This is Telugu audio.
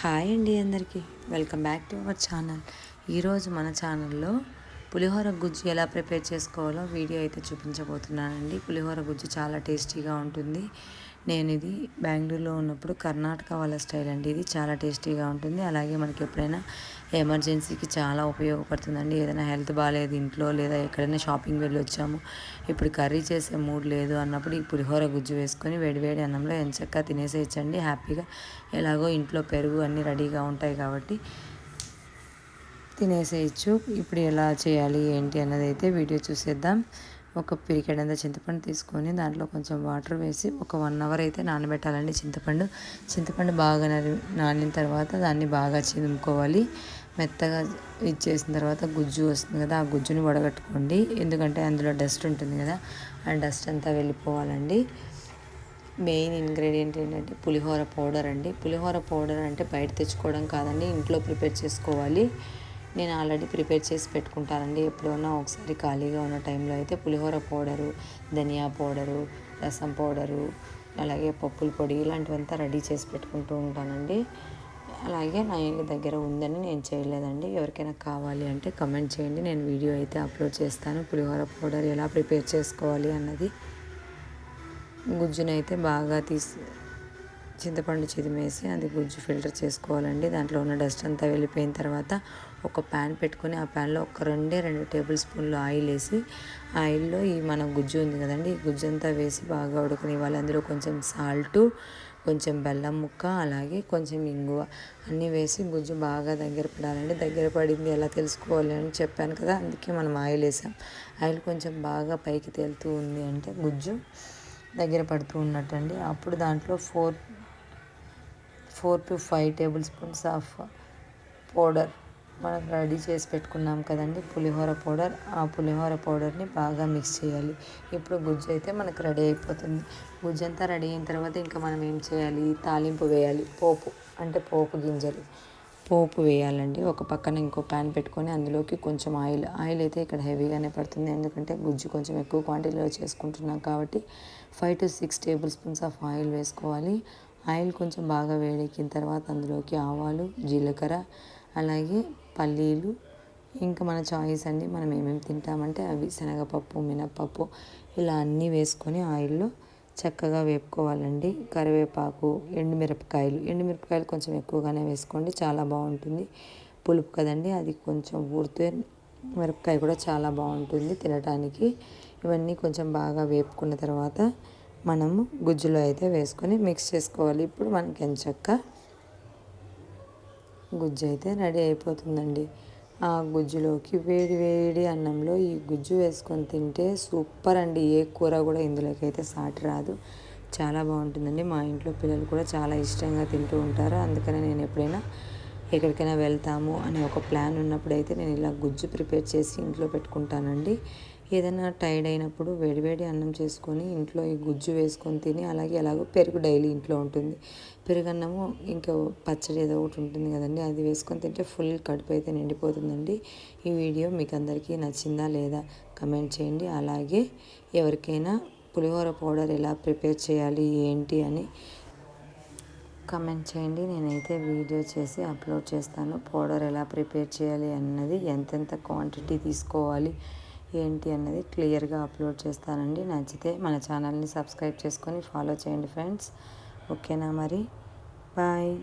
హాయ్ అండి అందరికీ. Welcome back to our channel. ఈరోజు మన ఛానల్లో పులిహోర గుజ్జు ఎలా ప్రిపేర్ చేసుకోవాలో వీడియో అయితే చూపించబోతున్నానండి. పులిహోర గుజ్జు చాలా టేస్టీగా ఉంటుంది. నేను ఇది బెంగళూరులో ఉన్నప్పుడు కర్ణాటక వాళ్ళ స్టైల్ అండి. ఇది చాలా టేస్టీగా ఉంటుంది. అలాగే మనకి ఎప్పుడైనా ఎమర్జెన్సీకి చాలా ఉపయోగపడుతుందండి. ఏదైనా హెల్త్ బాగాలేదు ఇంట్లో లేదా ఎక్కడైనా షాపింగ్ వెళ్ళి వచ్చాము. ఇప్పుడు కర్రీ చేసే మూడ్ లేదు అన్నప్పుడు ఈ పులిహోర గుజ్జు వేసుకొని వేడివేడి అన్నంలో ఎంచక్క తినేసేయచ్చండి. హ్యాపీగా ఎలాగో ఇంట్లో పెరుగు అన్నీ రెడీగా ఉంటాయి కాబట్టి తినేసేయచ్చు. ఇప్పుడు ఎలా చేయాలి ఏంటి అన్నది అయితే వీడియో చూసేద్దాం. ఒక పిరికెడంత చింతపండు తీసుకొని దాంట్లో కొంచెం వాటర్ వేసి ఒక వన్ అవర్ అయితే నానబెట్టాలండి చింతపండు. చింతపండు బాగా నానిన తర్వాత దాన్ని బాగా చిదుముకోవాలి మెత్తగా ఇచ్చేసిన తర్వాత గుజ్జు వస్తుంది కదా ఆ గుజ్జుని వడగట్టుకోండి. ఎందుకంటే అందులో డస్ట్ ఉంటుంది కదా ఆ డస్ట్ అంతా వెళ్ళిపోవాలండి. మెయిన్ ఇంగ్రీడియంట్ ఏంటంటే పులిహోర పౌడర్ అండి. పులిహోర పౌడర్ అంటే బయట తెచ్చుకోవడం కాదండి ఇంట్లో ప్రిపేర్ చేసుకోవాలి. నేను ఆల్రెడీ ప్రిపేర్ చేసి పెట్టుకుంటానండి. ఎప్పుడైనా ఒకసారి ఖాళీగా ఉన్న టైంలో అయితే పులిహోర పౌడరు ధనియా పౌడరు రసం పౌడరు అలాగే పప్పుల పొడి ఇలాంటివంతా రెడీ చేసి పెట్టుకుంటూ ఉంటానండి. అలాగే నా దగ్గర ఉందని నేను చేయలేదండి. ఎవరికైనా కావాలి అంటే కమెంట్ చేయండి. నేను వీడియో అయితే అప్లోడ్ చేస్తాను. పులిహోర పౌడర్ ఎలా ప్రిపేర్ చేసుకోవాలి అన్నది గుజ్జునైతే బాగా తీసి చింతపండు చిదిమేసి అది గుజ్జు ఫిల్టర్ చేసుకోవాలండి. దాంట్లో ఉన్న డస్ట్ అంతా వెళ్ళిపోయిన తర్వాత ఒక ప్యాన్ పెట్టుకొని ఆ ప్యాన్లో ఒక రెండే రెండు టేబుల్ స్పూన్లు ఆయిల్ వేసి ఆయిల్లో ఈ మన గుజ్జు ఉంది కదండి ఈ గుజ్జు అంతా వేసి బాగా ఉడకనివ్వాలి. అందులో కొంచెం సాల్టు కొంచెం బెల్లం ముక్క అలాగే కొంచెం ఇంగువ అన్నీ వేసి గుజ్జు బాగా దగ్గర పడాలండి. దగ్గర పడింది ఎలా తెలుసుకోవాలి అని చెప్పాను కదా అందుకే మనం ఆయిల్ వేసాం. ఆయిల్ కొంచెం బాగా పైకి తేలుతూ ఉంది అంటే గుజ్జు దగ్గర పడుతూ ఉన్నట్టండి. అప్పుడు దాంట్లో four four to five tablespoons of powder. మనం రెడీ చేసి పెట్టుకున్నాం కదండి పులిహోర పౌడర్. ఆ పులిహోర పౌడర్ని బాగా మిక్స్ చేయాలి. ఇప్పుడు గుజ్జు అయితే మనకు రెడీ అయిపోతుంది. గుజ్జు అంతా రెడీ అయిన తర్వాత ఇంకా మనం ఏం చేయాలి? తాలింపు వేయాలి. పోపు అంటే పోపు గింజలు. పోపు వేయాలండి. ఒక పక్కన ఇంకో ప్యాన్ పెట్టుకొని అందులోకి కొంచెం ఆయిల్. ఆయిల్ అయితే ఇక్కడ హెవీగానే పడుతుంది. ఎందుకంటే గుజ్జు కొంచెం ఎక్కువ క్వాంటిటీలో చేసుకుంటున్నాం కాబట్టి five to six tablespoons of oil వేసుకోవాలి. ఆయిల్ కొంచెం బాగా వేడెక్కిన తర్వాత అందులోకి ఆవాలు జీలకర్ర అలాగే పల్లీలు ఇంకా మన చాయిస్ అండి మనం ఏమేమి తింటామంటే అవి శనగపప్పు మినప్పప్పు ఇలా అన్నీ వేసుకొని ఆయిల్లో చక్కగా వేపుకోవాలండి. కరివేపాకు ఎండుమిరపకాయలు. ఎండుమిరపకాయలు కొంచెం ఎక్కువగానే వేసుకోండి చాలా బాగుంటుంది. పులుపు కదండి అది కొంచెం ఊరితే మిరపకాయ కూడా చాలా బాగుంటుంది తినడానికి ఇవన్నీ కొంచెం బాగా వేపుకున్న తర్వాత మనము గుజ్జులో అయితే వేసుకొని మిక్స్ చేసుకోవాలి. ఇప్పుడు మనకి ఎంచక్క గుజ్జు అయితే రెడీ అయిపోతుందండి. ఆ గుజ్జులోకి వేడి వేడి అన్నంలో ఈ గుజ్జు వేసుకొని తింటే సూపర్ అండి. ఏ కూర కూడా ఇందులోకి అయితే సాటి రాదు. చాలా బాగుంటుందండి. మా ఇంట్లో పిల్లలు కూడా చాలా ఇష్టంగా తింటూ ఉంటారు. అందుకనే నేను ఎప్పుడైనా ఎక్కడికైనా వెళ్తాము అనే ఒక ప్లాన్ ఉన్నప్పుడైతే నేను ఇలా గుజ్జు ప్రిపేర్ చేసి ఇంట్లో పెట్టుకుంటానండి. ఏదైనా టైర్డ్ అయినప్పుడు వేడివేడి అన్నం చేసుకొని ఇంట్లో ఈ గుజ్జు వేసుకొని తిని అలాగే ఎలాగో పెరుగు డైలీ ఇంట్లో ఉంటుంది. పెరుగన్నము ఇంకా పచ్చడి ఏదో ఒకటి ఉంటుంది కదండి అది వేసుకొని తింటే ఫుల్ కడుపు అయితే నిండిపోతుందండి. ఈ వీడియో మీకు అందరికీ నచ్చిందా లేదా కమెంట్ చేయండి. అలాగే ఎవరికైనా పులిహోర పౌడర్ ఎలా ప్రిపేర్ చేయాలి ఏంటి అని కమెంట్ చేయండి. నేనైతే వీడియో చేసి అప్లోడ్ చేస్తాను. పౌడర్ ఎలా ప్రిపేర్ చేయాలి అన్నది ఎంతెంత క్వాంటిటీ తీసుకోవాలి ఏంటి అన్నది క్లియర్గా అప్లోడ్ చేస్తానండి. నచ్చితే మన ఛానల్ని సబ్స్క్రైబ్ చేసుకొని ఫాలో చేయండి ఫ్రెండ్స్ ఓకేనా మరి? బాయ్